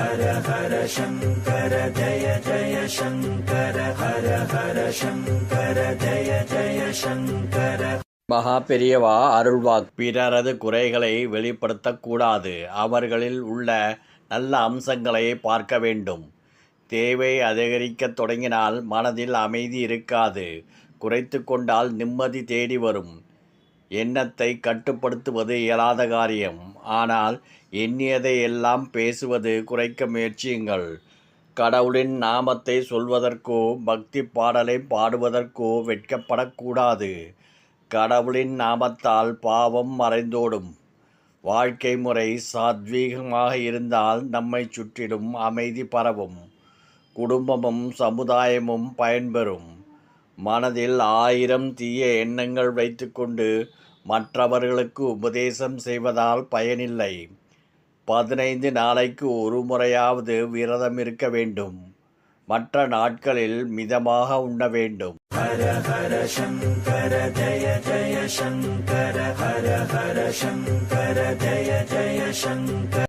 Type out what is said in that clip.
ஹர ஹர சங்கர ஜய ஜய சங்கர ஹர ஹர சங்கர ஜய ஜய சங்கர. மகா பெரியவா அருள்வாக். பிறரது குறைகளை வெளிப்படுத்தக்கூடாது. அவர்களில் உள்ள நல்ல அம்சங்களை பார்க்க வேண்டும். தேவை அதிகரிக்கத் தொடங்கினால் மனதில் அமைதி இருக்காது. குறைத்து கொண்டால் நிம்மதி தேடி வரும். எண்ணத்தை கட்டுப்படுத்துவது இயலாத காரியம். ஆனால் எண்ணியதை எல்லாம் பேசுவது குறைக்க முயற்சியுங்கள். கடவுளின் நாமத்தை சொல்வதற்கோ பக்தி பாடலை பாடுவதற்கோ வெட்கப்படக்கூடாது. கடவுளின் நாமத்தால் பாவம் மறைந்தோடும். வாழ்க்கை முறை சாத்வீகமாக இருந்தால் நம்மை சுற்றிலும் அமைதி பரவும். குடும்பமும் சமுதாயமும் பயன்பெறும். மனதில் ஆயிரம் தீய எண்ணங்கள் வைத்துக்கொண்டு மற்றவர்களுக்கு உபதேசம் செய்வதால் பயனில்லை. பதினைந்து நாளைக்கு ஒரு முறையாவது விரதம் இருக்க வேண்டும். மற்ற நாட்களில் மிதமாக உண்ண வேண்டும். ஹர ஹர சங்கர ஜய ஜய சங்கர ஹர ஹர சங்கர ஜய ஜய சங்கர.